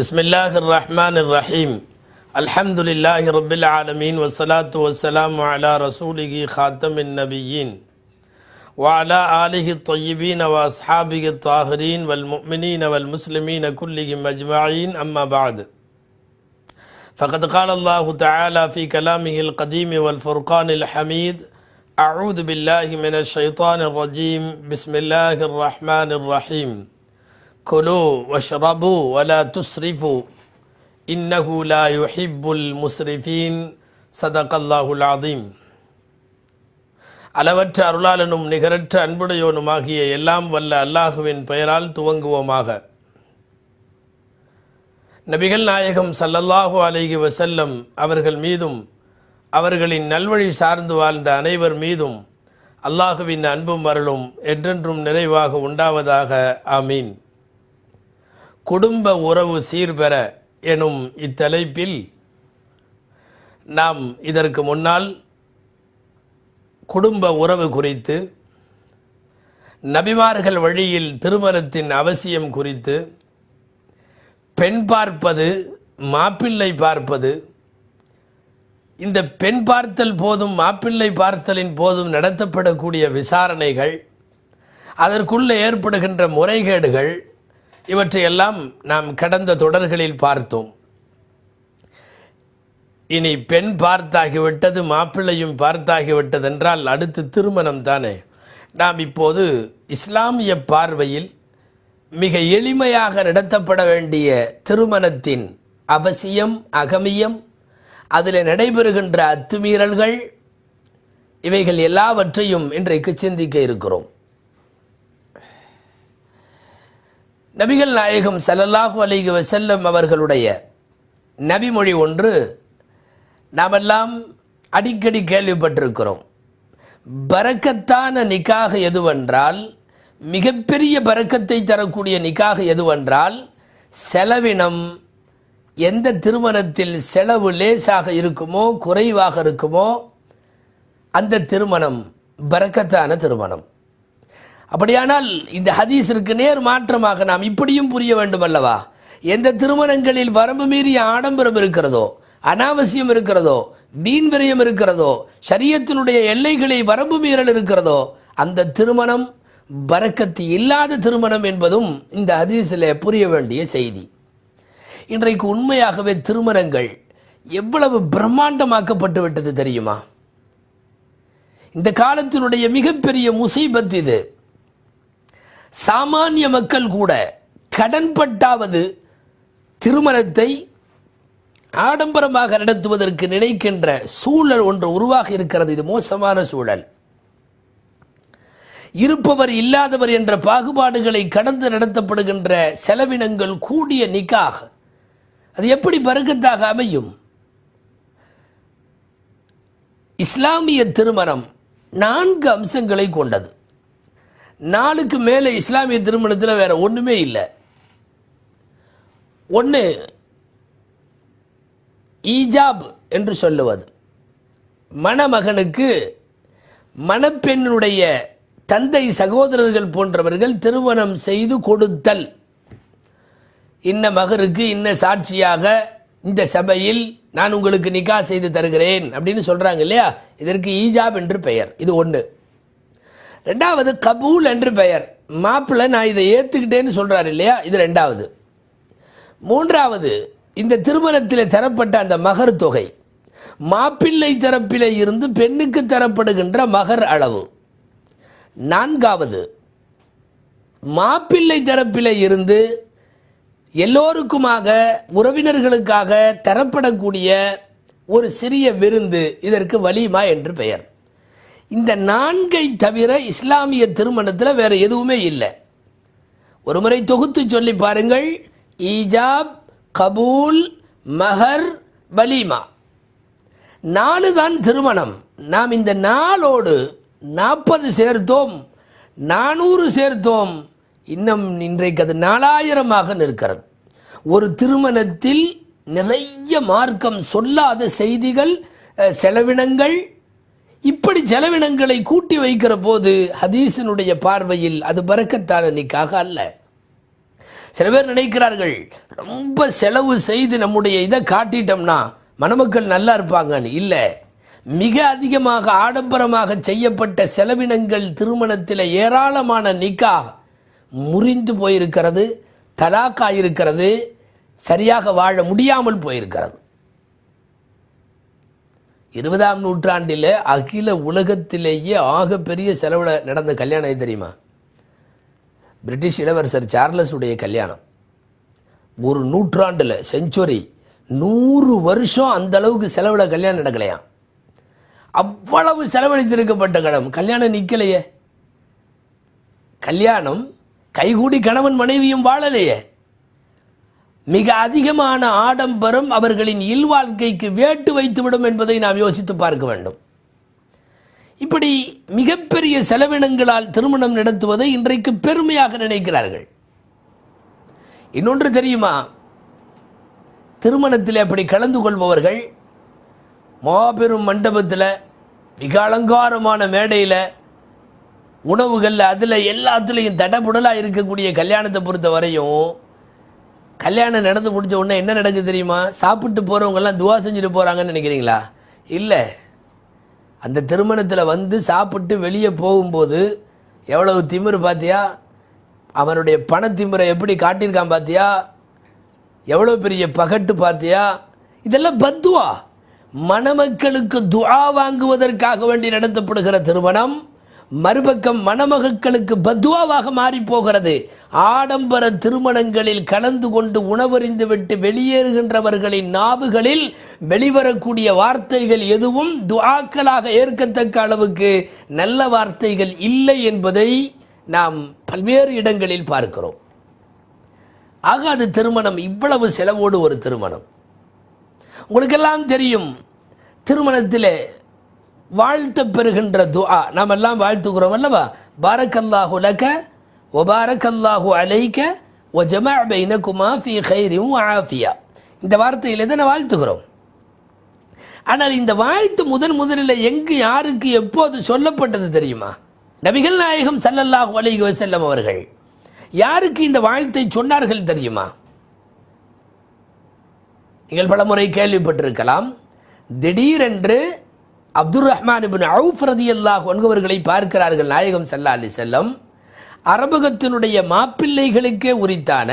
بسم الله الرحمن الرحيم الحمد لله رب العالمين والصلاة والسلام على رسوله خاتم النبيين وعلى آله الطيبين وأصحابه الطاهرين والمؤمنين والمسلمين كلهم أجمعين أما بعد فقد قال الله تعالى في كلامه القديم والفرقان الحميد أعوذ بالله من الشيطان الرجيم بسم الله الرحمن الرحيم குலு வஷ்ரபு வல துஸ்ரிஃபு இன்னஹு லா யுஹிப்புல் முஸ்ரிஃபீன் சதகல்லாஹுல் ஆதீம் அளவற்ற அருளாளனும் நிகரற்ற அன்புடையோனுமாகிய எல்லாம் வல்ல அல்லாஹுவின் பெயரால் துவங்குவோமாக. நபிகள் நாயகம் சல்லல்லாஹு அலைகி வசல்லம் அவர்கள் மீதும் அவர்களின் நல்வழி சார்ந்து வாழ்ந்த அனைவர் மீதும் அல்லாஹுவின் அன்பும் அருளும் என்றென்றும் நிறைவாக உண்டாவதாக. ஆமீன். குடும்ப உறவு சீர்பெற எனும் இத்தலைப்பில் நாம் இதற்கு முன்னால் குடும்ப உறவு குறித்து நபிமார்கள் வழியில் திருமணத்தின் அவசியம் குறித்து பெண் பார்ப்பது மாப்பிள்ளை பார்ப்பது இந்த பெண் பார்த்தல் போதும் மாப்பிள்ளை பார்த்தலின் போதும் நடத்தப்படக்கூடிய விசாரணைகள் அதற்குள்ளே ஏற்படுகின்ற முறைகேடுகள் இவற்றையெல்லாம் நாம் கடந்த தொடர்களில் பார்த்தோம். இனி பெண் பார்த்தாகிவிட்டது மாப்பிள்ளையும் பார்த்தாகிவிட்டது என்றால் அடுத்து திருமணம் தானே. நாம் இப்போது இஸ்லாமிய பார்வையில் மிக எளிமையாக நடத்தப்பட வேண்டிய திருமணத்தின் அவசியம் அகமியம் அதில் நடைபெறுகின்ற அத்துமீறல்கள் இவைகள் எல்லாவற்றையும் இன்றைக்கு சிந்திக்க இருக்கிறோம். நபிகள் நாயகம் சல்லல்லாஹு அலைஹி வசல்லம் அவர்களுடைய நபிமொழி ஒன்று நாமெல்லாம் அடிக்கடி கேள்விப்பட்டிருக்கிறோம். பறக்கத்தான நிக்காக எதுவென்றால் மிகப்பெரிய பறக்கத்தை தரக்கூடிய நிக்காக எதுவென்றால் செலவினம் எந்த திருமணத்தில் செலவு லேசாக இருக்குமோ குறைவாக இருக்குமோ அந்த திருமணம் பறக்கத்தான திருமணம். அப்படியானால் இந்த ஹதீஸிற்கு நேர் மாற்றமாக நாம் இப்படியும் புரிய வேண்டும் அல்லவா? எந்த திருமணங்களில் வரம்பு மீறிய ஆடம்பரம் இருக்கிறதோ அனாவசியம் இருக்கிறதோ வீண் விரயம் இருக்கிறதோ சரியத்தினுடைய எல்லைகளை வரம்பு மீறல் இருக்கிறதோ அந்த திருமணம் பறக்கத்து இல்லாத திருமணம் என்பதும் இந்த ஹதீஸில் புரிய வேண்டிய செய்தி. இன்றைக்கு உண்மையாகவே திருமணங்கள் எவ்வளவு பிரம்மாண்டமாக்கப்பட்டு விட்டது தெரியுமா? இந்த காலத்தினுடைய மிகப்பெரிய முசீபத் இது. சாமானிய மக்கள் கூட கடன்பட்டாவது திருமணத்தை ஆடம்பரமாக நடத்துவதற்கு நினைக்கின்ற சூழல் ஒன்று உருவாகி இருக்கிறது. இது மோசமான சூழல். இருப்பவர் இல்லாதவர் என்ற பாகுபாடுகளை கடந்து நடத்தப்படுகின்ற செலவினங்கள் கூடிய நிக்காக அது எப்படி பருக்கத்தாக அமையும்? இஸ்லாமிய திருமணம் நான்கு அம்சங்களை கொண்டது. நாளுக்கு மேலே இஸ்லாமிய திருமணத்தில் வேற ஒன்றுமே இல்லை. ஒன்று ஈஜாப் என்று சொல்லுவது. மணமகனுக்கு மணப்பெண்ணுடைய தந்தை சகோதரர்கள் போன்றவர்கள் திருமணம் செய்து கொடுத்தல். இன்ன மகருக்கு இன்ன சாட்சியாக இந்த சபையில் நான் உங்களுக்கு நிக்கா செய்து தருகிறேன் அப்படின்னு சொல்கிறாங்க இல்லையா? இதற்கு ஈஜாப் என்று பெயர். இது ஒன்று ரெண்டாவது கபூல் என்று பெயர். மாப்பிள்ளை நான் இதை ஏற்றுக்கிட்டேன்னு சொல்கிறார் இல்லையா? இது ரெண்டாவது. மூன்றாவது இந்த திருமணத்தில் தரப்பட்ட அந்த மகர் தொகை. மாப்பிள்ளை தரப்பில் இருந்து பெண்ணுக்கு தரப்படுகின்ற மகர் அளவு. நான்காவது மாப்பிள்ளை தரப்பில் இருந்து எல்லோருக்குமாக உறவினர்களுக்காக தரப்படக்கூடிய ஒரு சிறிய விருந்து இதற்கு வலிமா என்று பெயர். இந்த நான்கை தவிர இஸ்லாமிய திருமணத்தில் வேற எதுவுமே இல்லை. ஒரு முறை தொகுத்து சொல்லி பாருங்கள். ஈஜாப் கபூல் மஹர் வலிமா. நாலு தான் திருமணம். நாம் இந்த நாளோடு நாற்பது சேர்த்தோம். நானூறு சேர்த்தோம். இன்னும் இன்றைக்கு அது நாலாயிரமாக நிற்கிறது. ஒரு திருமணத்தில் நிறைய மார்க்கம் சொல்லாத செய்திகள் செலவினங்கள் இப்படி செலவினங்களை கூட்டி வைக்கிற போது ஹதீஸினுடைய பார்வையில் அது பறக்கத்தான நிக்காக அல்ல. சில பேர் நினைக்கிறார்கள் ரொம்ப செலவு செய்து நம்முடைய இதை காட்டிட்டோம்னா மணமக்கள் நல்லா இருப்பாங்கன்னு. இல்லை மிக அதிகமாக ஆடம்பரமாக செய்யப்பட்ட செலவினங்கள் திருமணத்தில் ஏராளமான நிக்கா முறிந்து போயிருக்கிறது தலாக்காயிருக்கிறது சரியாக வாழ முடியாமல் போயிருக்கிறது. இருபதாம் நூற்றாண்டில் அகில உலகத்திலேயே ஆகப்பெரிய செலவில் நடந்த கல்யாணம் எது தெரியுமா? பிரிட்டிஷ் இளவரசர் சார்லஸ் உடைய கல்யாணம். ஒரு நூற்றாண்டில் செஞ்சுரி நூறு வருஷம் அந்த அளவுக்கு செலவில் கல்யாணம் நடக்கலையாம் அவ்வளவு செலவழித்திருக்கப்பட்ட கடம் கல்யாணம் நிற்கலையே கல்யாணம் கைகூடி கணவன் மனைவியும் வாழலையே. மிக அதிகமான ஆடம்பரம் அவர்களின் இல்வாழ்க்கைக்கு வேட்டு வைத்துவிடும் என்பதை நாம் யோசித்து பார்க்க வேண்டும். இப்படி மிகப்பெரிய செலவினங்களால் திருமணம் நடத்துவதை இன்றைக்கு பெருமையாக நினைக்கிறார்கள். இன்னொன்று தெரியுமா? திருமணத்தில் அப்படி கலந்து கொள்பவர்கள் மாபெரும் மண்டபத்தில் மிக அலங்காரமான மேடையில் உணவுகள் அதில் எல்லாத்துலேயும் தடபுடலாக இருக்கக்கூடிய கல்யாணத்தை பொறுத்த வரையும் கல்யாணம் நடந்து முடிஞ்ச உடனே என்ன நடக்குது தெரியுமா? சாப்பிட்டு போகிறவங்கெல்லாம் துவா செஞ்சுட்டு போகிறாங்கன்னு நினைக்கிறீங்களா? இல்லை. அந்த திருமணத்தில் வந்து சாப்பிட்டு வெளியே போகும்போது எவ்வளவு திமிர் பார்த்தியா அவனுடைய பணத்திமிரை எப்படி காட்டியிருக்கான் பார்த்தியா எவ்வளோ பெரிய பகட்டு பார்த்தியா இதெல்லாம் பத்துவா. மணமக்களுக்கு துவா வாங்குவதற்காக வேண்டி நடத்தப்படுகிற திருமணம் மறுபக்கம் மணமகளுக்கு பத்வாவாக மாறி போகிறது ஆடம்பர திருமணங்களில் கலந்து கொண்டு உணவறிந்து விட்டு வெளியேறுகின்றவர்களின் நாவுகளில் வெளிவரக்கூடிய வார்த்தைகள் எதுவும் துவாக்களாக ஏற்கத்தக்க அளவுக்கு நல்ல வார்த்தைகள் இல்லை என்பதை நாம் பல்வேறு இடங்களில் பார்க்கிறோம். ஆக அது திருமணம் இவ்வளவு செலவோடு ஒரு திருமணம். உங்களுக்கெல்லாம் தெரியும் திருமணத்தில் வாழ்த்த பெறுகின்ற துஆ. நாம் எல்லாம் வாழ்த்துக்கிறோம் அல்லவா? பாரக்கல்லாஹு லக ஒபாரக்கல்லாஹு அலைக்க ஒ ஜமா பைனகுமா ஃபி ஹைரியும் ஆஃபியா. இந்த வார்த்தையில் எதனை வாழ்த்துகிறோம். ஆனால் இந்த வாழ்த்து முதன் முதலில் எங்கு யாருக்கு எப்போது சொல்லப்பட்டது தெரியுமா? நபிகள் நாயகம் சல்லல்லாஹு அலைஹி வசல்லம் அவர்கள் யாருக்கு இந்த வாழ்த்தை சொன்னார்கள் தெரியுமா? நீங்கள் பலமுறை கேள்விப்பட்டிருக்கலாம். திடீரென்று அப்துல் ரஹ்மான் இபின் அவுஃப் ரதியல்லாஹ் ஒன்கவர்களை பார்க்கிறார்கள் நாயகம் சல்லா அலி செல்லம் அரபகத்தினுடைய மாப்பிள்ளைகளுக்கே உரித்தான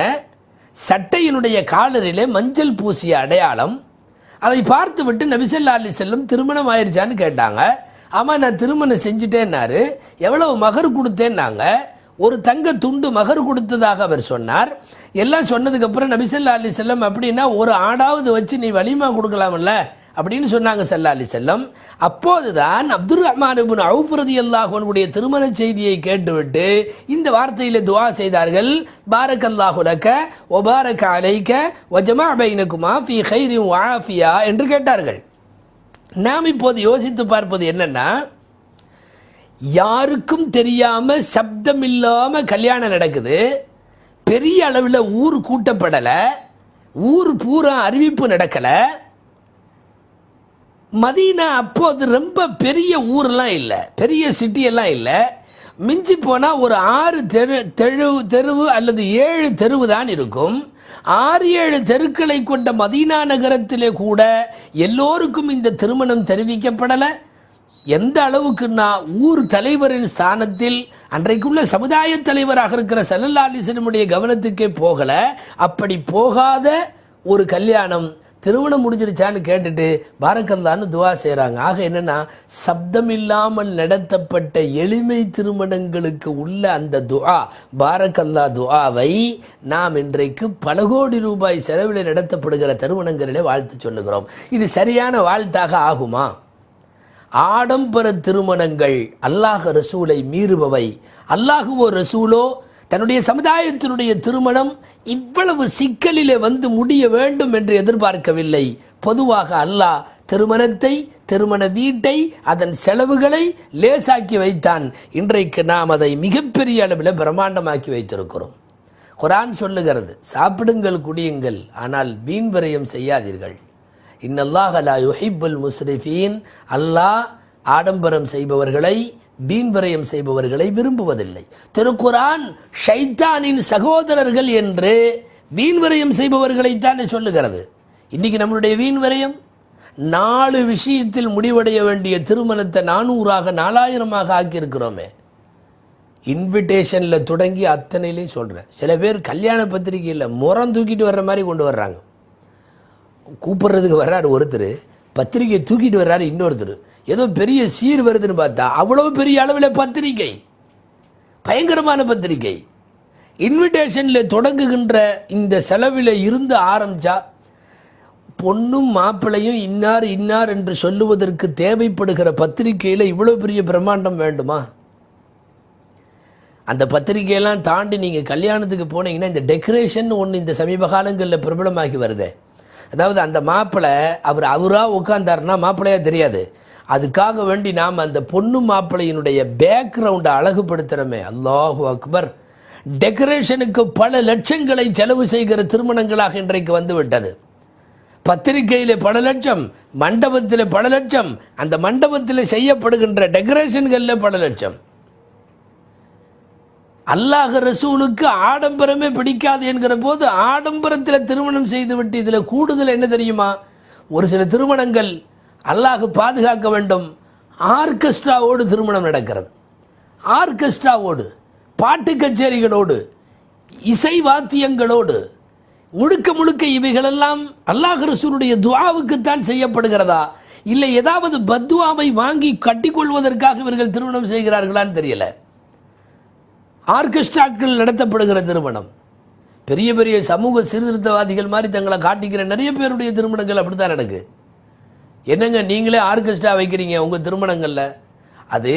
சட்டையினுடைய காலரிலே மஞ்சள் பூசிய அடையாளம் அதை பார்த்துவிட்டு நபிசல்லா அலி செல்லம் திருமணம் ஆயிடுச்சான்னு கேட்டாங்க. ஆமாம் நான் திருமணம் செஞ்சுட்டேன்னாரு எவ்வளவு மகர் கொடுத்தேன்னாங்க. ஒரு தங்க துண்டு மகர் கொடுத்ததாக அவர் சொன்னார். எல்லாம் சொன்னதுக்கப்புறம் நபிசல்லா அலி செல்லம் அப்படின்னா ஒரு ஆடாவது வச்சு நீ வலிமா கொடுக்கலாம்ல அப்படின்னு சொன்னாங்க சல்லா அலி செல்லம் அப்போதுதான் அப்துல் ரஹ்மான் இப்னு அல்லாஹோனுடைய திருமண செய்தியை கேட்டுவிட்டு இந்த வார்த்தையில் துவா செய்தார்கள் பாரக் அல்லாஹுலக்க ஒபாரக் அலைக்க வஜமா பைனகுமா ஃபி ஹைரின் வாஃபியா என்று கேட்டார்கள். நாம் இப்போது யோசித்து பார்ப்பது என்னென்னா யாருக்கும் தெரியாமல் சப்தம் இல்லாமல் கல்யாணம் நடக்குது பெரிய அளவில் ஊர் கூட்டப்படலை ஊர் பூரா அறிவிப்பு நடக்கலை மதீனா அப்போது ரொம்ப பெரிய ஊர்லாம் இல்லை. பெரிய சிட்டியெல்லாம் இல்லை. மிஞ்சி போனால் ஒரு ஆறு தெரு தெரு தெருவு அல்லது ஏழு தெருவு தான் இருக்கும். ஆறு ஏழு தெருக்களை கொண்ட மதீனா நகரத்திலே கூட எல்லோருக்கும் இந்த திருமணம் தெரிவிக்கப்படலை. எந்த அளவுக்குன்னா ஊர் தலைவரின் ஸ்தானத்தில் அன்றைக்குள்ள சமுதாய தலைவராக இருக்கிற செல்லல்லாலிசனுடைய கவனத்துக்கே போகலை. அப்படி போகாத ஒரு கல்யாணம் திருமணம் முடிஞ்சிருச்சான்னு கேட்டுட்டு பாரக்கல்லான்னு துவா செய்கிறாங்க ஆக என்னன்னா சப்தம் இல்லாமல் நடத்தப்பட்ட எளிமை திருமணங்களுக்கு உள்ள அந்த துவா பாரக்கல்லா துவாவை நாம் இன்றைக்கு பல கோடி ரூபாய் செலவில் நடத்தப்படுகிற திருமணங்களிலே வாழ்த்து சொல்லுகிறோம். இது சரியான வாழ்த்தாக ஆகுமா? ஆடம்பர திருமணங்கள் அல்லாஹ் ரசூலை மீறுபவை. அல்லாஹுவோ ரசூலோ தன்னுடைய சமுதாயத்தினுடைய திருமணம் இவ்வளவு சிக்கலிலே வந்து முடிய வேண்டும் என்று எதிர்பார்க்கவில்லை. பொதுவாக அல்லாஹ் திருமணத்தை திருமண வீட்டை அதன் செலவுகளை லேசாக்கி வைத்தான். இன்றைக்கு நாம் அதை மிகப்பெரிய அளவில் பிரம்மாண்டமாக்கி வைத்திருக்கிறோம். குரான் சொல்லுகிறது சாப்பிடுங்கள் குடியுங்கள் ஆனால் வீண் விரயம் செய்யாதீர்கள். இன்னல்லாஹ் லா யுஹிப்புல் முஸ்ரிஃபீன். அல்லாஹ் ஆடம்பரம் செய்பவர்களை வீண் செய்பவர்களை விரும்புவதில்லை. திருக்குரான் ஷைத்தானின் சகோதரர்கள் என்று வீண்வரயம் செய்பவர்களைத்தானே சொல்லுகிறது. இன்னைக்கு நம்மளுடைய வீண்வரயம் நாலு விஷயத்தில் முடிவடைய வேண்டிய திருமணத்தை நானூறாக நாலாயிரமாக ஆக்கியிருக்கிறோமே. இன்விடேஷனில் தொடங்கி அத்தனையிலையும் சொல்கிறேன் சில பேர் கல்யாண பத்திரிகையில் முறம் தூக்கிட்டு வர்ற மாதிரி கொண்டு வர்றாங்க. கூப்பிட்றதுக்கு வர்றாரு ஒருத்தர். பத்திரிகை தூக்கிட்டு வர்றாரு இன்னொருத்தர். ஏதோ பெரிய சீர் வருதுன்னு பார்த்தா அவ்வளோ பெரிய அளவில் பத்திரிகை. பயங்கரமான பத்திரிகை. இன்விடேஷனில் தொடங்குகின்ற இந்த செலவில் இருந்து ஆரம்பித்தா பொண்ணும் மாப்பிள்ளையும் இன்னார் இன்னார் என்று சொல்லுவதற்கு தேவைப்படுகிற பத்திரிகையில் இவ்வளோ பெரிய பிரம்மாண்டம் வேண்டுமா? அந்த பத்திரிகையெல்லாம் தாண்டி நீங்கள் கல்யாணத்துக்கு போனீங்கன்னா இந்த டெக்கரேஷன் ஒன்று இந்த சமீப காலங்களில் பிரபலமாகி வருதே. அதாவது அந்த மாப்பிள்ளை அவர் அவராக உட்காந்தாருன்னா மாப்பிள்ளையாக தெரியாது. அதுக்காக வேண்டி நாம் அந்த பொண்ணு மாப்பிள்ளையினுடைய பேக்ரவுண்டை அழகுபடுத்துகிறோமே அல்லாஹு அக்பர். டெக்கரேஷனுக்கு பல லட்சங்களை செலவு செய்கிற திருமணங்களாக இன்றைக்கு வந்து விட்டது பத்திரிகையில் பல லட்சம் மண்டபத்தில் பல லட்சம் அந்த மண்டபத்தில் செய்யப்படுகின்ற டெக்கரேஷன்களில் பல லட்சம். அல்லாஹ் ரசூலுக்கு ஆடம்பரமே பிடிக்காது என்கிற போது ஆடம்பரத்தில் திருமணம் செய்துவிட்டு இதில் கூடுதல் என்ன தெரியுமா? ஒரு சில திருமணங்கள் அல்லாஹ் பாதுகாக்க வேண்டும். ஆர்கெஸ்ட்ராவோடு திருமணம் நடக்கிறது. ஆர்கெஸ்ட்ராவோடு பாட்டு கச்சேரிகளோடு இசை வாத்தியங்களோடு முழுக்க முழுக்க இவைகளெல்லாம் அல்லாஹ் ரசூலுடைய துவாவுக்குத்தான் செய்யப்படுகிறதா? இல்லை ஏதாவது பத்வாவை வாங்கி கட்டிக்கொள்வதற்காக இவர்கள் திருமணம் செய்கிறார்களான்னு தெரியலை. ஆர்கெஸ்ட்ராக்கள் நடத்தப்படுகிற திருமணம். பெரிய பெரிய சமூக சீர்திருத்தவாதிகள் மாதிரி தங்களை காட்டிக்கிற நிறைய பேருடைய திருமணங்கள் அப்படி தான் நடக்கு. என்னங்க நீங்களே ஆர்கெஸ்ட்ரா வைக்கிறீங்க உங்கள் திருமணங்களில்? அது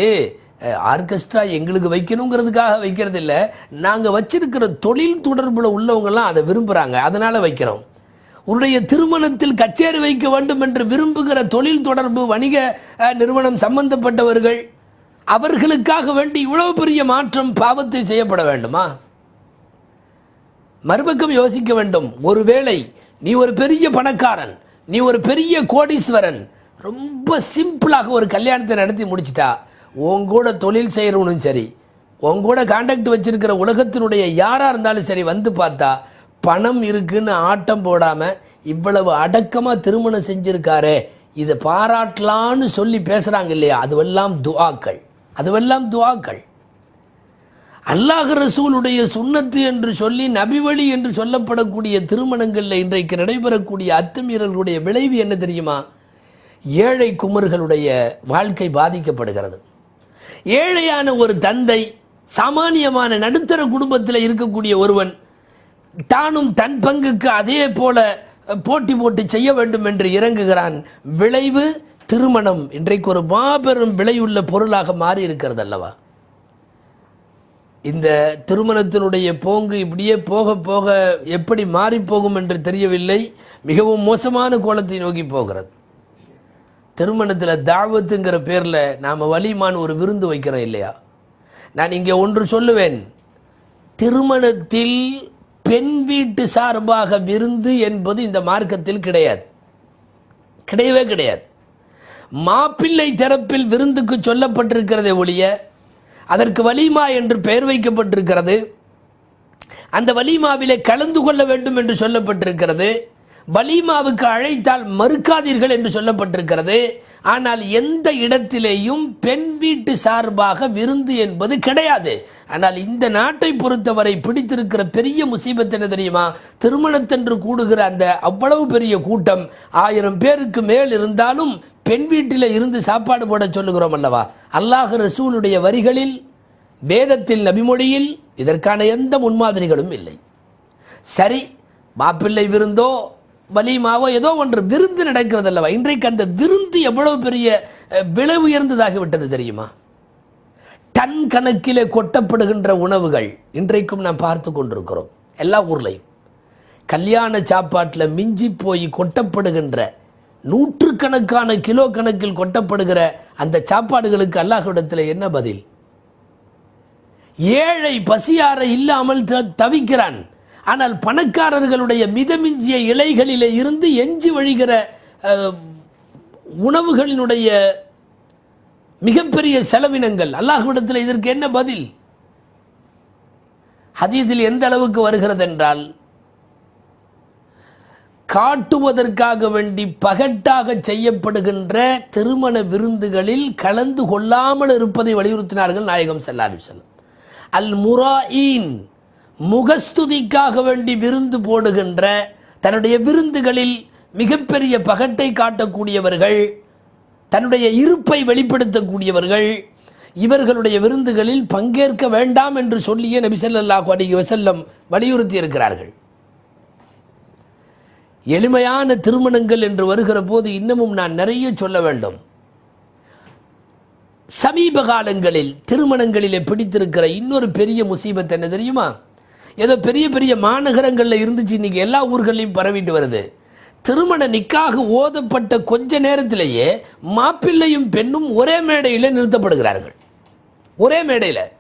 ஆர்கெஸ்ட்ரா எங்களுக்கு வைக்கணுங்கிறதுக்காக வைக்கிறது இல்லை நாங்கள் வச்சிருக்கிற தொழில் தொடர்பில் உள்ளவங்கெல்லாம் அதை விரும்புகிறாங்க அதனால் வைக்கிறோம். உன்னுடைய திருமணத்தில் கச்சேரி வைக்க வேண்டும் என்று விரும்புகிற தொழில் தொடர்பு வணிக நிறுவனம் சம்பந்தப்பட்டவர்கள் அவர்களுக்காக வேண்டி இவ்வளவு பெரிய மாற்றம் பாவத்தை செய்யப்பட வேண்டுமா? மறுபக்கம் யோசிக்க வேண்டும். ஒருவேளை நீ ஒரு பெரிய பணக்காரன் நீ ஒரு பெரிய கோடீஸ்வரன் ரொம்ப சிம்பிளாக ஒரு கல்யாணத்தை நடத்தி முடிச்சிட்டா உன் கூட தொழில் செய்கிறவனும் சரி உன் கூட காண்டாக்ட் வச்சிருக்கிற உலகத்தினுடைய யாராக இருந்தாலும் சரி வந்து பார்த்தா பணம் இருக்குன்னு ஆட்டம் போடாமல் இவ்வளவு அடக்கமாக திருமணம் செஞ்சுருக்காரு இதை பாராட்டலான்னு சொல்லி பேசுகிறாங்க இல்லையா? அதுவெல்லாம் துவாக்கள். அதுவெல்லாம் துவாக்கள். அல்லாஹ் ரசூலுடைய சுண்ணத்து என்று சொல்லி நபிவழி என்று சொல்லப்படக்கூடிய திருமணங்களில் இன்றைக்கு நடைபெறக்கூடிய அத்துமீறல்களுடைய விளைவு என்ன தெரியுமா? ஏழை குமர்களுடைய வாழ்க்கை பாதிக்கப்படுகிறது. ஏழையான ஒரு தந்தை சாமானியமான நடுத்தர குடும்பத்தில் இருக்கக்கூடிய ஒருவன் தானும் தன் பங்குக்கு அதே போல போட்டி போட்டு செய்ய வேண்டும் என்று இறங்குகிறான். விளைவு திருமணம் இன்றைக்கு ஒரு மாபெரும் விலையுள்ள பொருளாக மாறி இருக்கிறது அல்லவா? இந்த திருமணத்தினுடைய போங்கு இப்படியே போக போக எப்படி மாறி போகும் என்று தெரியவில்லை. மிகவும் மோசமான கோலத்தை நோக்கி போகிறது. திருமணத்தில் தாவத்துங்கிற பேரில் நாம் வலிமான் ஒரு விருந்து வைக்கிறோம் இல்லையா? நான் இங்கே ஒன்று சொல்லுவேன். திருமணத்தில் பெண் வீட்டு சார்பாக விருந்து என்பது இந்த மார்க்கத்தில் கிடையாது. கிடையவே கிடையாது. மாப்பிள்ளை தரப்பில் விருந்துக்கு சொல்லப்பட்டிருக்கிறதே ஒழிய அதற்கு வலிமா என்று பெயர் வைக்கப்பட்டிருக்கிறது. அந்த வலிமாவிலே கலந்து கொள்ள வேண்டும் என்று சொல்லப்பட்டிருக்கிறது. வலிமாவுக்கு அழைத்தால் மறுக்காதீர்கள் என்று சொல்லப்பட்டிருக்கிறது. ஆனால் எந்த இடத்திலேயும் பெண் வீட்டு சார்பாக விருந்து என்பது கிடையாது. ஆனால் இந்த நாட்டை பொறுத்தவரை பிடித்திருக்கிற பெரிய முசீபத் என்ன தெரியுமா? திருமணத்தன்று கூடுகிற அந்த அவ்வளவு பெரிய கூட்டம் ஆயிரம் பேருக்கு மேல் இருந்தாலும் பெண் வீட்டில் இருந்து சாப்பாடு போட சொல்லுகிறோம் அல்லவா? அல்லாஹ் ரசூலுடைய வரிகளில் வேதத்தில் நபிமொழியில் இதற்கான எந்த முன்மாதிரிகளும் இல்லை. சரி மாப்பிள்ளை விருந்தோ வலிமாவோ ஏதோ ஒன்று விருந்து நடக்கிறது அல்லவா? இன்றைக்கு அந்த விருந்து எவ்வளவு பெரிய அஹ், விலை உயர்ந்ததாகிவிட்டது தெரியுமா? டன் கணக்கிலே கொட்டப்படுகின்ற உணவுகள் இன்றைக்கும் நாம் பார்த்து கொண்டிருக்கிறோம். எல்லா ஊர்லையும். கல்யாண சாப்பாட்டில் மிஞ்சி போய் கொட்டப்படுகின்ற நூற்றுக்கணக்கான கிலோ கணக்கில் கொட்டப்படுகிற அந்த சாப்பாடுகளுக்கு அல்லாஹ்விடத்தில் என்ன பதில்? ஏழை பசியார இல்லாமல் த- தவிக்கிறான். ஆனால் பணக்காரர்களுடைய மிதமிஞ்சிய இலைகளிலே இருந்து எஞ்சி வழிகிற உணவுகளினுடைய மிகப்பெரிய செலவினங்கள். அல்லாஹ்விடத்தில் இதற்கு என்ன பதில்? ஹதீதில் எந்த அளவுக்கு வருகிறது என்றால் காட்டுவதற்காக வேண்டி பகட்டாக செய்யப்படுகின்ற திருமண விருந்துகளில் கலந்து கொள்ளாமல் இருப்பதை வலியுறுத்தினார்கள் நாயகம் ஸல்லல்லாஹு அல் முராயின் முகஸ்துதிக்காக வேண்டி விருந்து போடுகின்ற தன்னுடைய விருந்துகளில் மிகப்பெரிய பகட்டை காட்டக்கூடியவர்கள் தன்னுடைய இருப்பை வெளிப்படுத்தக்கூடியவர்கள் இவர்களுடைய விருந்துகளில் பங்கேற்க வேண்டாம் என்று சொல்லியே நபி ஸல்லல்லாஹு அலைஹி வஸல்லம் வலியுறுத்தி இருக்கிறார்கள் எளிமையான திருமணங்கள் என்று வருகிற போது இன்னமும் நான் நிறைய சொல்ல வேண்டும். சமீப காலங்களில் திருமணங்களிலே பிடித்திருக்கிற இன்னொரு பெரிய முசீபத் என்ன தெரியுமா? ஏதோ பெரிய பெரிய மாநகரங்களில் இருந்துச்சு இன்னைக்கு எல்லா ஊர்களையும் பரவிட்டு வருது. திருமண நிக்காக ஓதப்பட்ட கொஞ்ச நேரத்திலேயே மாப்பிள்ளையும் பெண்ணும் ஒரே மேடையில் நிறுத்தப்படுகிறார்கள். ஒரே மேடையில்.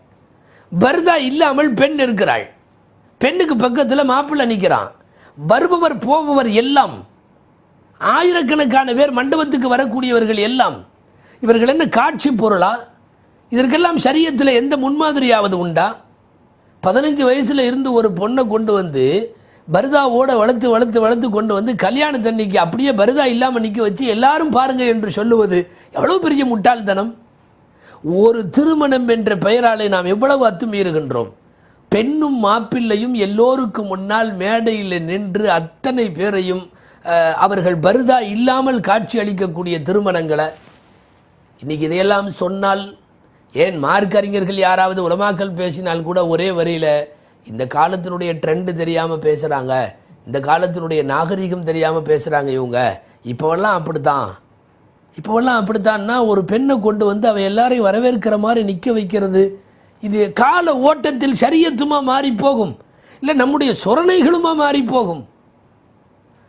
பர்தா இல்லாமல் பெண் இருக்கிறாள். பெண்ணுக்கு பக்கத்தில் மாப்பிள்ளை நிற்கிறான் வருபவர் போபவர் எல்லாம் ஆயிரக்கணக்கான பேர் மண்டபத்துக்கு வரக்கூடியவர்கள் எல்லாம் இவர்கள் என்ன காட்சி பொருளா? இதற்கெல்லாம் சரியத்தில் எந்த முன்மாதிரியாவது உண்டா? பதினஞ்சு வயசில் இருந்து ஒரு பொண்ணை கொண்டு வந்து பரிதாவோட வளர்த்து வளர்த்து வளர்த்து கொண்டு வந்து கல்யாணத்தன்னைக்கு அப்படியே பரிதா இல்லாமல் நிற்க வச்சு எல்லாரும் பாருங்கள் என்று சொல்லுவது எவ்வளோ பெரிய முட்டாள்தனம்? ஒரு திருமணம் என்ற பெயராலே நாம் எவ்வளவு அத்துமீறுகின்றோம்? பெண்ணும் மாப்பிள்ளையும் எல்லோருக்கும் முன்னால் மேடையில் நின்று அத்தனை பேரையும் அவர்கள் பருதா இல்லாமல் காட்சி அளிக்கக்கூடிய திருமணங்களை இன்னைக்கு இதையெல்லாம் சொன்னால் ஏன் மார்க் அறிஞர்கள் யாராவது உலமாக்கல் பேசினால் கூட ஒரே வரியில் இந்த காலத்தினுடைய ட்ரெண்டு தெரியாமல் பேசுகிறாங்க இந்த காலத்தினுடைய நாகரிகம் தெரியாமல் பேசுகிறாங்க இவங்க. இப்போவெல்லாம் அப்படித்தான். இப்போவெல்லாம் அப்படித்தான்னா ஒரு பெண்ணை கொண்டு வந்து அவன் எல்லாரையும் வரவேற்கிற மாதிரி நிற்க வைக்கிறது. இது கால ஓட்டத்தில் சரியத்துமா மாறி போகும் இல்லை நம்முடைய சொரணைகளுமா மாறி போகும்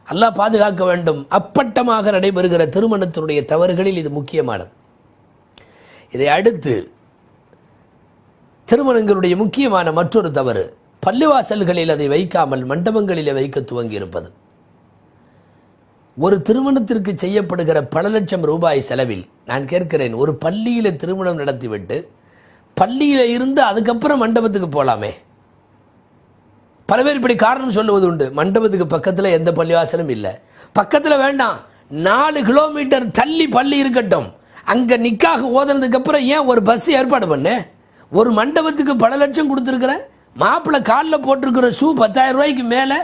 அல்லாஹ் பாதுகாக்க வேண்டும். அப்பட்டமாக நடைபெறுகிற திருமணத்தினுடைய தவறுகளில் இது முக்கியமானது. இதை அடுத்து திருமணங்களுடைய முக்கியமான மற்றொரு தவறு பள்ளிவாசல்களில் அதை வைக்காமல் மண்டபங்களிலே வைக்க துவங்கி இருப்பது ஒரு திருமணத்திற்கு செய்யப்படுகிற பல லட்சம் ரூபாய் செலவில் நான் கேட்கிறேன் ஒரு பள்ளியில் திருமணம் நடத்திவிட்டு பள்ளியில் இருந்து அதுக்கப்புறம் மண்டபத்துக்கு போகலாமே பல பேர் இப்படி காரணம் சொல்லுவது உண்டு. மண்டபத்துக்கு பக்கத்தில் எந்த பள்ளிவாசலும் இல்லை. பக்கத்தில் வேண்டாம். நாலு கிலோமீட்டர் தள்ளி பள்ளி இருக்கட்டும். அங்கே நிக்காக ஓதுனதுக்கு அப்புறம் ஏன் ஒரு பஸ் ஏற்பாடு பண்ணு? ஒரு மண்டபத்துக்கு பல லட்சம் கொடுத்துருக்குற? மாப்பிள்ளை காலில் போட்டிருக்கிற ஷூ பத்தாயிரம் ரூபாய்க்கு மேலே?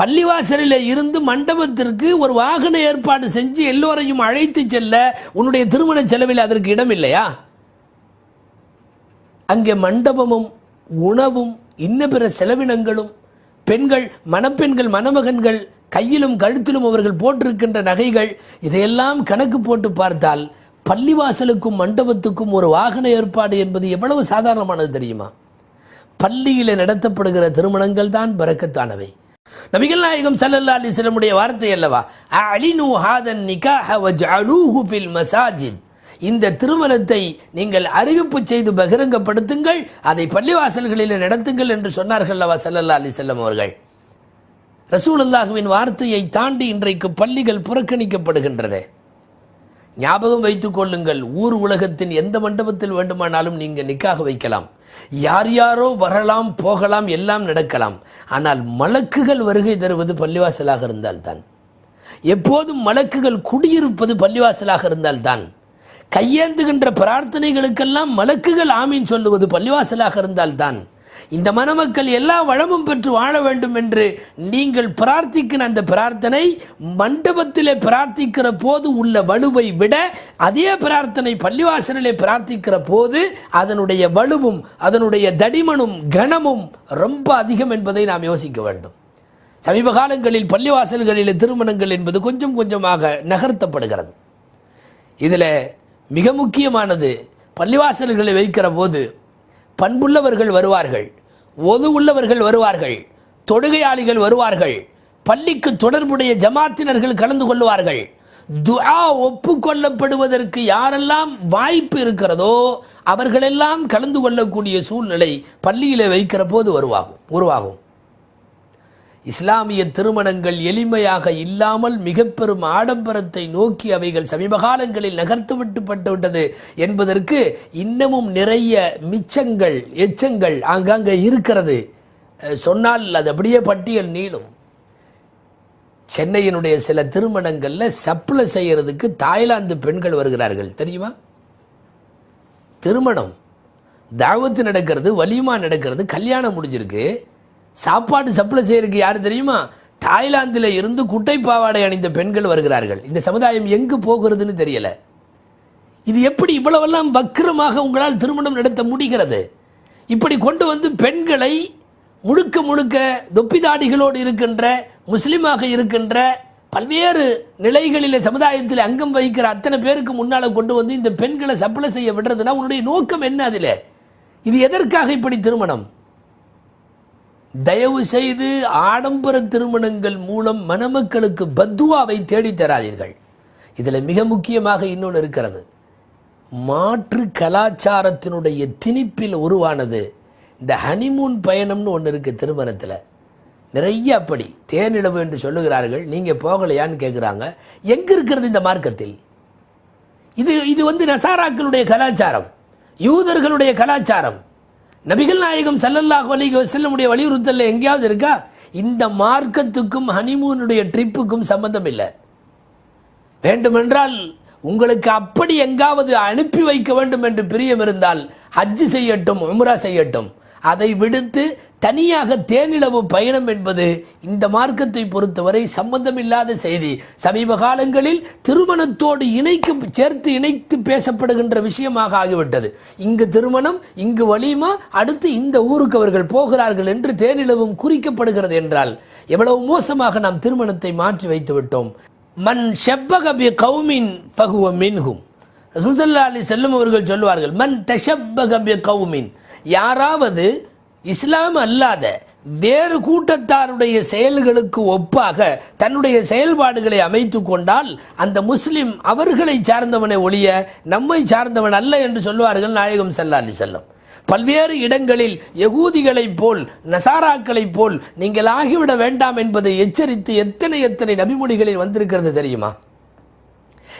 பள்ளிவாசலில் இருந்து மண்டபத்திற்கு ஒரு வாகன ஏற்பாடு செஞ்சு எல்லோரையும் அழைத்து செல்ல உன்னுடைய திருமண செலவில் அதற்கு இடம் இல்லையா? அங்கே மண்டபமும் உணவும் இன்ன பிற செலவினங்களும் பெண்கள் மணப்பெண்கள் மணமகன்கள் கையிலும் கழுத்திலும் அவர்கள் போட்டிருக்கின்ற நகைகள் இதையெல்லாம் கணக்கு போட்டு பார்த்தால் பள்ளிவாசலுக்கும் மண்டபத்துக்கும் ஒரு வாகன ஏற்பாடு என்பது எவ்வளவு சாதாரணமானது தெரியுமா? பள்ளியில் நடத்தப்படுகிற திருமணங்கள் தான் பறக்கத்தானவை. நபிகள் நாயகம் சல்லல்லா அலிஸ்லமுடைய வார்த்தை அல்லவா அலினு ஹாதன் நிகாஹ வஜ்அலூஹு ஃபில் மசாஜித் இந்த திருமணத்தை நீங்கள் அறிவிப்பு செய்து பகிரங்கப்படுத்துங்கள் அதை பள்ளிவாசல்களில் நடத்துங்கள் என்று சொன்னார்கள் அல்லவா சல்லல்லா அலி செல்லம் அவர்கள். ரசூலுல்லாஹுவின் வார்த்தையை தாண்டி இன்றைக்கு பள்ளிகள் புறக்கணிக்கப்படுகின்றது. ஞாபகம் வைத்துக் கொள்ளுங்கள் ஊர் உலகத்தின் எந்த மண்டபத்தில் வேண்டுமானாலும் நீங்கள் நிக்காக வைக்கலாம். யார் யாரோ வரலாம் போகலாம் எல்லாம் நடக்கலாம். ஆனால் மலக்குகள் வருகை தருவது பள்ளிவாசலாக இருந்தால்தான். எப்போதும் மலக்குகள் குடியிருப்பது பள்ளிவாசலாக இருந்தால்தான். கையேந்துகின்ற பிரார்த்தனைகளுக்கெல்லாம் மலக்குகள் ஆமீன் சொல்லுவது பள்ளிவாசலாக இருந்தால்தான். இந்த மணமக்கள் எல்லா வளமும் பெற்று வாழ வேண்டும் என்று நீங்கள் பிரார்த்திக்கிற அந்த பிரார்த்தனை மண்டபத்திலே பிரார்த்திக்கிற போது உள்ள வலுவை விட அதே பிரார்த்தனை பள்ளிவாசலிலே பிரார்த்திக்கிற போது அதனுடைய வலுவும் அதனுடைய தடிமனும் கனமும் ரொம்ப அதிகம் என்பதை நாம் யோசிக்க வேண்டும். சமீப காலங்களில் பள்ளிவாசல்களில் திருமணங்கள் என்பது கொஞ்சம் கொஞ்சமாக நகர்த்தப்படுகிறது. இதில் மிக முக்கியமானது. பள்ளிவாசல்களை வைக்கிற போது பண்புள்ளவர்கள் வருவார்கள் ஒது உள்ளவர்கள் வருவார்கள் தொடுகையாளிகள் வருவார்கள் பள்ளிக்கு தொடர்புடைய ஜமாத்தினர்கள் கலந்து கொள்வார்கள் துஆ ஒப்புக்கொள்ளப்படுவதற்கு யாரெல்லாம் வாய்ப்பு இருக்கிறதோ அவர்களெல்லாம் கலந்து கொள்ளக்கூடிய சூழ்நிலை பள்ளியில் வைக்கிற போது வருவாகும் உருவாகும். இஸ்லாமிய திருமணங்கள் எளிமையாக இல்லாமல் மிக பெரும் ஆடம்பரத்தை நோக்கி அவைகள் சமீப காலங்களில் நகர்த்து விட்டது என்பதற்கு இன்னமும் நிறைய மிச்சங்கள் எச்சங்கள் ஆங்காங்கே இருக்கிறது. சொன்னால் அது அப்படியே பட்டியல் நீளும். சென்னையினுடைய சில திருமணங்களில் சப்ளை செய்கிறதுக்கு தாய்லாந்து பெண்கள் வருகிறார்கள். தெரியுமா? திருமணம். தாவத்து நடக்கிறது வலிமா நடக்கிறது கல்யாணம் முடிஞ்சிருக்கு. சாப்பாடு சப்ளை செய்யறதுக்கு யார் தெரியுமா? தாய்லாந்தில் இருந்து குட்டை பாவாடை அணிந்த பெண்கள் வருகிறார்கள். இந்த சமுதாயம் எங்கு போகிறதுன்னு தெரியல. இது எப்படி இவ்வளவெல்லாம் வக்கிரமாக உங்களால் திருமணம் நடத்த முடிகிறது? இப்படி கொண்டு வந்து பெண்களை முழுக்க முழுக்க தொப்பிதாடிகளோடு இருக்கின்ற முஸ்லீமாக இருக்கின்ற பல்வேறு நிலைகளில் சமுதாயத்தில் அங்கம் வகிக்கிற அத்தனை பேருக்கு முன்னால் கொண்டு வந்து இந்த பெண்களை சப்ளை செய்ய விடுறதுன்னா உன்னுடைய நோக்கம் என்ன அதில்? இது எதற்காக இப்படி திருமணம்? தயவு செய்து ஆடம்பர திருமணங்கள் மூலம் மணமக்களுக்கு பத்துவாவை தேடித் தராதீர்கள். இதில் மிக முக்கியமாக இன்னொன்று இருக்கிறது. மாற்று கலாச்சாரத்தினுடைய திணிப்பில் உருவானது இந்த ஹனிமூன் பயணம்னு ஒன்று இருக்குது திருமணத்தில். நிறைய அப்படி தேனிலவு என்று சொல்லுகிறார்கள். நீங்கள் போகலையான்னு கேட்குறாங்க எங்கே இருக்கிறது இந்த மார்க்கத்தில்? இது இது வந்து நசாராக்களுடைய கலாச்சாரம். யூதர்களுடைய கலாச்சாரம். நபிகள் நாயகம் ஸல்லல்லாஹு அலைஹி செல்லமுடைய வலியுறுத்தல் எங்கேயாவது இருக்கா? இந்த மார்க்கத்துக்கும் ஹனிமூனுடைய ட்ரிப்புக்கும் சம்பந்தம் இல்லை. வேண்டுமென்றால் உங்களுக்கு அப்படி எங்காவது அனுப்பி வைக்க வேண்டும் என்று பிரியம் இருந்தால் ஹஜ்ஜு செய்யட்டும் உம்ரா செய்யட்டும். அதை விடுத்து தனியாக தேனிலவு பயணம் என்பது இந்த மார்க்கத்தை பொறுத்தவரை சம்பந்தமில்லாத செய்தி. சமீப காலங்களில் திருமணத்தோடு இணைக்க சேர்த்து இணைத்து பேசப்படுகின்ற விஷயமாக ஆகிவிட்டது. இங்கு திருமணம் இங்கு வலிமா அடுத்து இந்த ஊருக்கு அவர்கள் போகிறார்கள் என்று தேனிலவும் குறிக்கப்படுகிறது என்றால் எவ்வளவு மோசமாக நாம் திருமணத்தை மாற்றி வைத்து விட்டோம் மன் ஷப்பக பி கௌமின் மின்ஹும். ரசூலுல்லாஹி அலைஹி செல்லும் அவர்கள் சொல்வார்கள் மன் தஷப்பக கௌமின் யாராவது இஸ்லாம் அல்லாத வேறு கூட்டத்தாருடைய செயல்களுக்கு ஒப்பாக தன்னுடைய செயல்பாடுகளை அமைத்து கொண்டால் அந்த முஸ்லிம் அவர்களை சார்ந்தவனை ஒழிய நம்மை சார்ந்தவன் அல்ல என்று சொல்வார்கள் நாயகம் செல்லாலி அலைஹி செல்லம் பல்வேறு இடங்களில் யகூதிகளைப் போல் நசாராக்களைப் போல் நீங்கள் ஆகிவிட வேண்டாம் என்பதை எச்சரித்து எத்தனை எத்தனை நபிமொழிகளில் வந்திருக்கிறது தெரியுமா?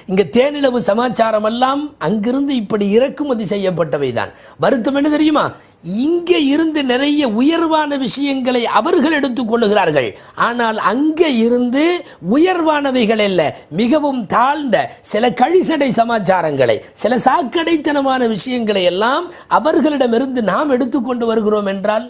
இங்க தேனிலவு சமாச்சாரம் எல்லாம் அங்கிருந்து இப்படி இறக்குமதி செய்யப்பட்டவை தான் வருத்தம் என்ன தெரியுமா? இங்கே இருந்து நிறைய உயர்வான விஷயங்களை அவர்கள் எடுத்துக் கொள்ளுகிறார்கள். ஆனால் அங்கே இருந்து உயர்வானவைகள் அல்ல மிகவும் தாழ்ந்த சில கழிசடை சமாச்சாரங்களை சில சாக்கடைத்தனமான விஷயங்களை எல்லாம் அவர்களிடமிருந்து நாம் எடுத்துக்கொண்டு வருகிறோம் என்றால்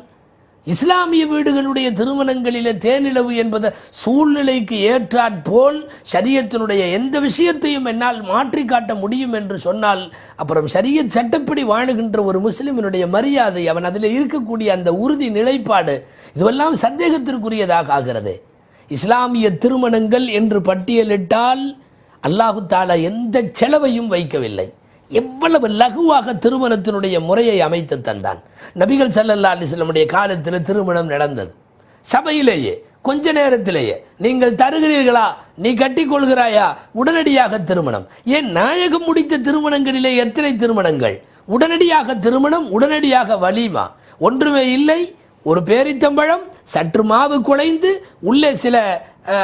இஸ்லாமிய வீடுகளுடைய திருமணங்களிலே தேனிலவு என்பது சூழ்நிலைக்கு ஏற்றாற்போல் சரியத்தினுடைய எந்த விஷயத்தையும் என்னால் மாற்றி காட்ட முடியும் என்று சொன்னால் அப்புறம் ஷரியத் சட்டப்படி வாழுகின்ற ஒரு முஸ்லிமினுடைய மரியாதை அவன் அதில் இருக்கக்கூடிய அந்த உறுதி நிலைப்பாடு இதுவெல்லாம் சந்தேகத்திற்குரியதாக ஆகிறது. இஸ்லாமிய திருமணங்கள் என்று பட்டியலிட்டால் அல்லாஹு தாலா எந்த செலவையும் வைக்கவில்லை. எவ்வளவு லகுவாக திருமணத்தினுடைய முறையை அமைத்து தந்தான். நபிகள் சல்லல்லா அலிஸ்லமுடைய காலத்தில் திருமணம் நடந்தது. சபையிலேயே கொஞ்ச நேரத்திலேயே நீங்கள் தருகிறீர்களா? நீ கட்டிக்கொள்கிறாயா உடனடியாக திருமணம். ஏன் நாயகம் முடித்த திருமணங்களிலே எத்தனை திருமணங்கள்? உடனடியாக திருமணம் உடனடியாக வலிமா? ஒன்றுமே இல்லை ஒரு பேரித்தம்பழம் சற்று மாவு குலைந்து உள்ளே சில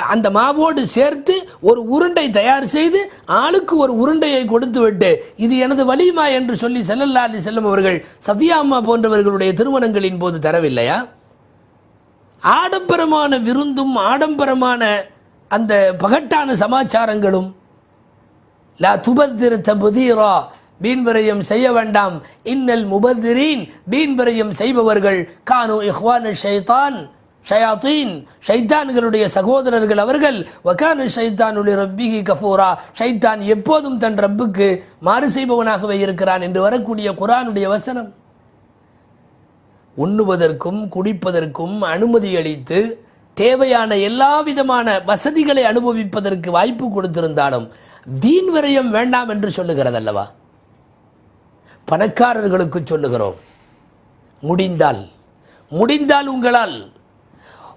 அந்த மாவோடு சேர்த்து ஒரு உருண்டை தயார் செய்து ஆளுக்கு ஒரு உருண்டையை கொடுத்து விட்டு இது எனது வலிமா என்று சொல்லி செல்லல்லா அலி செல்லம் அவர்கள் சஃபியா அம்மா போன்றவர்களுடைய திருமணங்களின் போது தரவில்லையா? ஆடம்பரமான விருந்தும் ஆடம்பரமான அந்த பகட்டான சமாச்சாரங்களும் லா துபத்திருத்த புதீரா வீண் செய்ய வேண்டாம் இன்னல் முபதிரீன் வீண் செய்பவர்கள் கானு இஹ்வானு ஷைத்தான் ஷயாத்தீன் ஷைத்தான்களுடைய சகோதரர்கள் அவர்கள் வகானு ஷைத்தானுடைய ரப்பிகி கஃபூரா ஷைத்தான் எப்போதும் தன் ரப்புக்கு மாறு செய்பவனாகவே இருக்கிறான் என்று வரக்கூடிய குரானுடைய வசனம். உண்ணுவதற்கும் குடிப்பதற்கும் அனுமதி அளித்து தேவையான எல்லா விதமான வசதிகளை அனுபவிப்பதற்கு வாய்ப்பு கொடுத்திருந்தாலும் வீண் விரயம் வேண்டாம் என்று சொல்லுகிறதல்லவா? பணக்காரர்களுக்கு சொல்லுகிறோம். முடிந்தால். முடிந்தால் உங்களால்.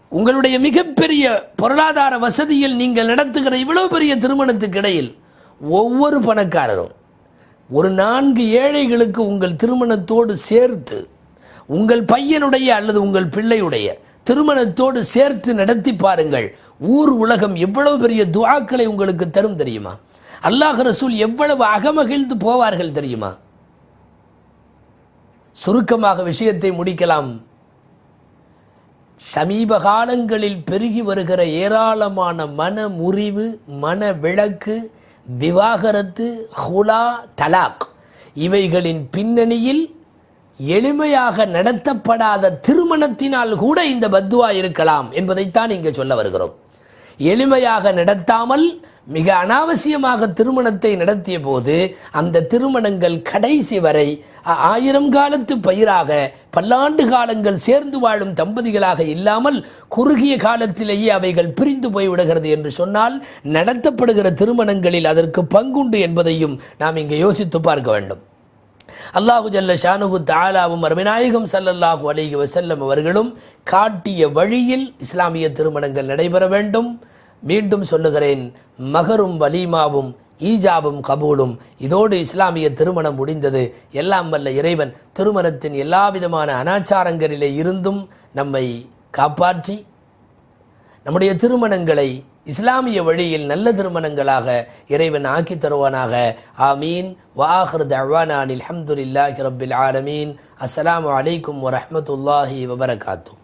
உங்களுடைய மிகப்பெரிய பொருளாதார வசதியில் நீங்கள் நடத்துகிற இவ்வளவு பெரிய திருமணத்துக்கு இடையில் ஒவ்வொரு பணக்காரரும் ஒரு நான்கு ஏழைகளுக்கு உங்கள் திருமணத்தோடு சேர்த்து உங்கள் பையனுடைய அல்லது உங்கள் பிள்ளையுடைய திருமணத்தோடு சேர்த்து நடத்தி பாருங்கள். ஊர் உலகம் எவ்வளவு பெரிய துவாக்களை உங்களுக்கு தரும் தெரியுமா? அல்லாஹ் ரசூல் எவ்வளவு அகமகிழ்ந்து போவார்கள் தெரியுமா? சுருக்கமாக விஷயத்தை முடிக்கலாம். சமீப காலங்களில் பெருகி வருகிற ஏராளமான மன முறிவு மன விளக்கு விவாகரத்து ஹுலா தலாக் இவைகளின் பின்னணியில் எளிமையாக நடத்தப்படாத திருமணத்தினால் கூட இந்த பத்துவா இருக்கலாம் என்பதைத்தான் இங்கே சொல்ல வருகிறோம். எளிமையாக நடத்தாமல் மிக அனாவசியமாக திருமணத்தை நடத்திய போது அந்த திருமணங்கள் கடைசி வரை ஆயிரம் காலத்து பயிராக பல்லாண்டு காலங்கள் சேர்ந்து வாழும் தம்பதிகளாக இல்லாமல் குறுகிய காலத்திலேயே அவைகள் பிரிந்து போய்விடுகிறது என்று சொன்னால் நடத்தப்படுகிற திருமணங்களில் அதற்கு பங்குண்டு என்பதையும் நாம் இங்கே யோசித்து பார்க்க வேண்டும். அல்லாஹு ஜல்ல ஷானுகு தாலாவும் அருமிநாயகம் சல்லல்லாஹு அலிஹி வசல்லம் அவர்களும் காட்டிய வழியில் இஸ்லாமிய திருமணங்கள் நடைபெற வேண்டும். மீண்டும் சொல்லுகிறேன் மகரும் வலீமாவும் ஈஜாபும் கபூலும். இதோடு இஸ்லாமிய திருமணம் முடிந்தது. எல்லாம் வல்ல இறைவன் திருமணத்தின் எல்லா விதமான அனாச்சாரங்களிலே இருந்தும் நம்மை காப்பாற்றி நம்முடைய திருமணங்களை இஸ்லாமிய வழியில் நல்ல திருமணங்களாக இறைவன் ஆக்கி தருவானாக. ஆமீன். வாஹர் தவானான் அல்ஹம்துலில்லாஹி ரபில் ஆலமீன். அஸ்லாம் அலைக்கும் வரமத்துல்லாஹி வபரகாத்து.